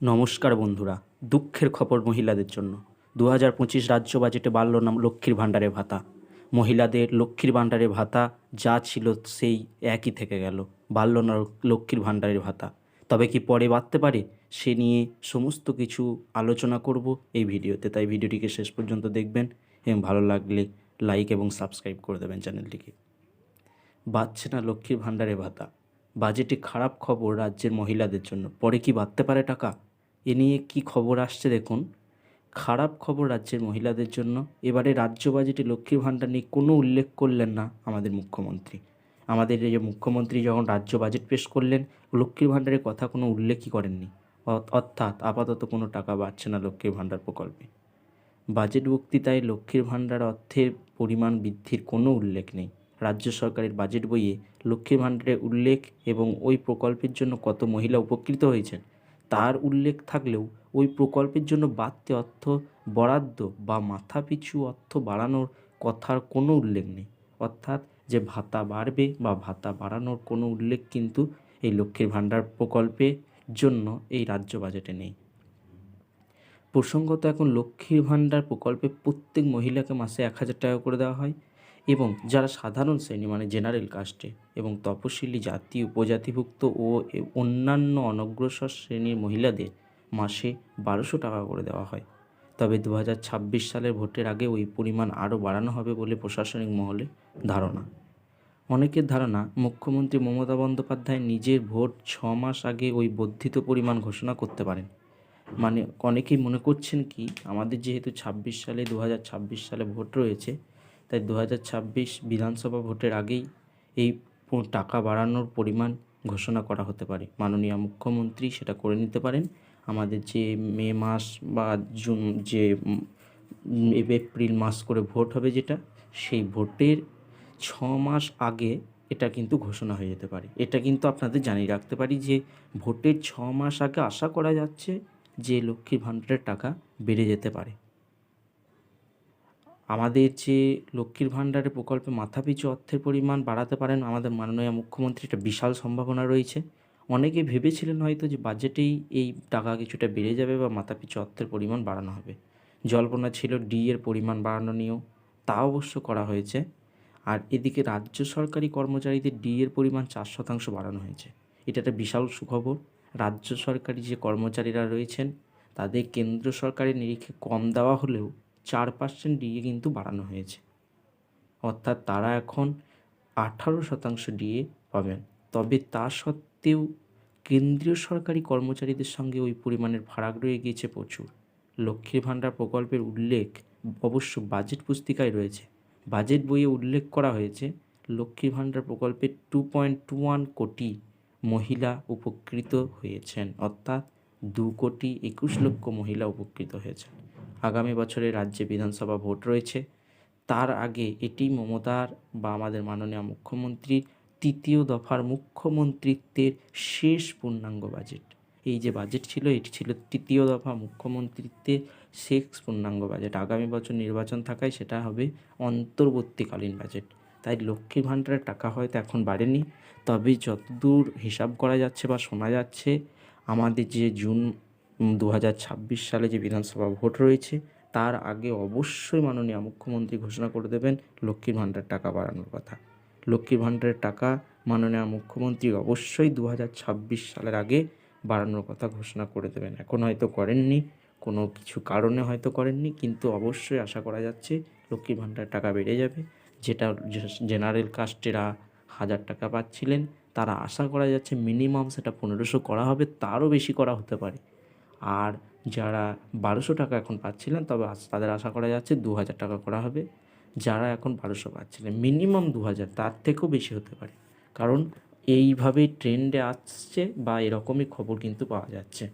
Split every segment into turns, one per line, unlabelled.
নমস্কার বন্ধুরা, দুঃখের খবর মহিলাদের জন্য। দু হাজার পঁচিশ রাজ্য বাজেটে বাড়ল নাম লক্ষ্মীর ভাণ্ডারের ভাতা। মহিলাদের লক্ষ্মীর ভাণ্ডারের ভাতা যা ছিল সেই একই থেকে গেল। বাড়ল না লক্ষ্মীর ভাণ্ডারের ভাতা। তবে কি পরে বাড়তে পারে সে নিয়ে সমস্ত কিছু আলোচনা করব এই ভিডিওতে। তাই ভিডিওটিকে শেষ পর্যন্ত দেখবেন এবং ভালো লাগলে লাইক এবং সাবস্ক্রাইব করে দেবেন চ্যানেলটিকে। বাড়ছে না লক্ষ্মীর ভাণ্ডারের ভাতা। বাজেটে খারাপ খবর রাজ্যের মহিলাদের জন্য। পরে কি বাড়তে পারে টাকা? এ নিয়ে কি খবর আসছে দেখুন। খারাপ খবর রাজ্যের মহিলাদের জন্য। এবারে রাজ্য বাজেটে লক্ষ্মীর ভাণ্ডার নিয়ে কোনো উল্লেখ করলেন না আমাদের মুখ্যমন্ত্রী। আমাদের এই যে মুখ্যমন্ত্রী যখন রাজ্য বাজেট পেশ করলেন লক্ষ্মীর ভাণ্ডারের কথা কোনো উল্লেখই করেননি। অর্থাৎ আপাতত কোনো টাকা বাড়ছে না লক্ষ্মীর ভাণ্ডার প্রকল্পে। বাজেট বক্তৃতায় লক্ষ্মীর ভাণ্ডার অর্থের পরিমাণ বৃদ্ধির কোনো উল্লেখ নেই। রাজ্য সরকারের বাজেট বইয়ে লক্ষ্মীর ভাণ্ডারের উল্লেখ এবং ওই প্রকল্পের জন্য কত মহিলা উপকৃত হয়েছেন তার উল্লেখ থাকলেও ওই প্রকল্পের জন্য বাড়তি অর্থ, বরাদ্দ বা মাথাপিছু অর্থ বাড়ানোর কথার কোনো উল্লেখ নেই। অর্থাৎ যে ভাতা বাড়বে বা ভাতা বাড়ানোর কোনো উল্লেখ কিন্তু এই লক্ষ্মীর ভাণ্ডার প্রকল্পের জন্য এই রাজ্য বাজেটে নেই। প্রসঙ্গত এখন লক্ষ্মীর ভাণ্ডার প্রকল্পে প্রত্যেক মহিলাকে মাসে এক হাজার টাকা করে দেওয়া হয়। এবং যারা সাধারণ শ্রেণি মানে জেনারেল কাস্টে এবং তপশিলি জাতি, উপজাতিভুক্ত ও অন্যান্য অনগ্রসর শ্রেণির মহিলাদের মাসে বারোশো টাকা করে দেওয়া হয়। তবে দু হাজার ছাব্বিশ সালের ভোটের আগে ওই পরিমাণ আরও বাড়ানো হবে বলে প্রশাসনিক মহলে ধারণা। অনেকের ধারণা, মুখ্যমন্ত্রী মমতা বন্দ্যোপাধ্যায় নিজের ভোট ছ মাস আগে ওই বর্ধিত পরিমাণ ঘোষণা করতে পারেন। মানে অনেকেই মনে করছেন কি, আমাদের যেহেতু ছাব্বিশ সালে দু হাজার ছাব্বিশ সালে ভোট রয়েছে তাই দু হাজার ছাব্বিশ বিধানসভা ভোটের আগেই এই টাকা বাড়ানোর পরিমাণ ঘোষণা করা হতে পারে। মাননীয় মুখ্যমন্ত্রী সেটা করে নিতে পারেন। আমাদের যে মে মাস বা জুন যে এপ্রিল মাস করে ভোট হবে যেটা, সেই ভোটের ছ মাস আগে এটা কিন্তু ঘোষণা হয়ে যেতে পারে। এটা কিন্তু আপনাদের জানিয়ে রাখতে পারি যে ভোটের ছ মাস আগে আশা করা যাচ্ছে যে লক্ষ্মীর ভাণ্ডারের টাকা বেড়ে যেতে পারে। আমাদের যে লক্ষ্মীর ভাণ্ডারের প্রকল্পে মাথাপিছু অর্থের পরিমাণ বাড়াতে পারেন আমাদের মাননীয় মুখ্যমন্ত্রী, একটা বিশাল সম্ভাবনা রয়েছে। অনেকে ভেবেছিলেন হয়তো যে বাজেটেই এই টাকা কিছুটা বেড়ে যাবে বা মাথাপিছু অর্থের পরিমাণ বাড়ানো হবে। জল্পনা ছিল ডি এর পরিমাণ বাড়ানো নিয়েও, তা অবশ্য করা হয়েছে। আর এদিকে রাজ্য সরকারি কর্মচারীদের ডি এর পরিমাণ চার শতাংশ বাড়ানো হয়েছে। এটা একটা বিশাল সুখবর। রাজ্য সরকারি যে কর্মচারীরা রয়েছেন, তাদের কেন্দ্র সরকারের নিরিখে কম দেওয়া হলেও চার পার্সেন্ট ডিএ কিন্তু বাড়ানো হয়েছে। অর্থাৎ তারা এখন আঠারো শতাংশ ডিএ পাবেন। তবে তা সত্ত্বেও কেন্দ্রীয় সরকারি কর্মচারীদের সঙ্গে ওই পরিমাণের ফারাক রয়ে গিয়েছে প্রচুর। লক্ষ্মীর ভাণ্ডার প্রকল্পের উল্লেখ অবশ্য বাজেট পুস্তিকায় রয়েছে। বাজেট বইয়ে উল্লেখ করা হয়েছে, লক্ষ্মীর ভাণ্ডার প্রকল্পে টু পয়েন্ট টু ওয়ান কোটি মহিলা উপকৃত হয়েছেন। অর্থাৎ দু কোটি একুশ লক্ষ মহিলা উপকৃত হয়েছেন। আগামী বছরে রাজ্যে বিধানসভা ভোট রয়েছে। তার আগে এটি মমতার বা আমাদের মাননীয় মুখ্যমন্ত্রীর তৃতীয় দফার মুখ্যমন্ত্রিত্বের শেষ পূর্ণাঙ্গ বাজেট। এই যে বাজেট ছিল, এটি ছিল তৃতীয় দফা মুখ্যমন্ত্রিত্বের শেষ পূর্ণাঙ্গ বাজেট। আগামী বছর নির্বাচন থাকায় সেটা হবে অন্তর্বর্তীকালীন বাজেট। তাই লক্ষ্মীর ভাণ্ডারের টাকা হয়তো এখন বাড়েনি, তবে যতদূর হিসাব করা যাচ্ছে বা শোনা যাচ্ছে, আমাদের যে জুন দু হাজার ছাব্বিশ সালে যে বিধানসভা ভোট রয়েছে, তার আগে অবশ্যই মাননীয় মুখ্যমন্ত্রী ঘোষণা করে দেবেন লক্ষ্মীর ভাণ্ডার টাকা বাড়ানোর কথা। লক্ষ্মীর ভাণ্ডারের টাকা মাননীয় মুখ্যমন্ত্রী অবশ্যই দু হাজার ছাব্বিশ সালের আগে বাড়ানোর কথা ঘোষণা করে দেবেন। এখন হয়তো করেননি, কোনো কিছু কারণে হয়তো করেননি, কিন্তু অবশ্যই আশা করা যাচ্ছে লক্ষ্মীর ভাণ্ডার টাকা বেড়ে যাবে। যেটা জেনারেল কাস্টেরা হাজার টাকা পাচ্ছিলেন, তারা আশা করা যাচ্ছে মিনিমাম সেটা পনেরোশো করা হবে, তারও বেশি করা হতে পারে। আর যারা বারোশো টাকা এখন পাচ্ছিলেন, তবে তাদের আশা করা যাচ্ছে দু হাজার টাকা করা হবে। যারা এখন বারোশো পাচ্ছিলেন, মিনিমাম দু হাজার, তার থেকেও বেশি হতে পারে। কারণ এইভাবেই ট্রেন্ডে আসছে বা এরকমই খবর কিন্তু পাওয়া যাচ্ছে।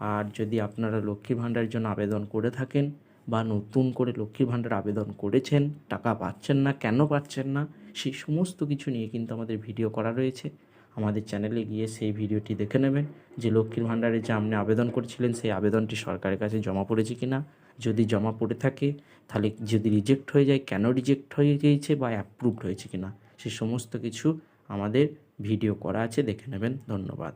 আর যদি আপনারা লক্ষ্মী ভাণ্ডারের জন্য আবেদন করে থাকেন বা নতুন করে লক্ষ্মী ভাণ্ডার আবেদন করেছেন, টাকা পাচ্ছেন না, কেন পাচ্ছেন না সেই সমস্ত কিছু নিয়ে কিন্তু আমাদের ভিডিও করা রয়েছে। আমাদের চ্যানেলে গিয়ে সেই ভিডিওটি দেখে নেবেন। যে লক্ষ্মীর ভাণ্ডারে যে আপনি আবেদন করেছিলেন, সেই আবেদনটি সরকারের কাছে জমা পড়েছে কি না যদি জমা পড়ে থাকে, তাহলে যদি রিজেক্ট হয়ে যায়, কেন রিজেক্ট হয়ে গিয়েছে বা অ্যাপ্রুভড হয়েছে কি না সে সমস্ত কিছু আমাদের ভিডিও করা আছে, দেখে নেবেন। ধন্যবাদ।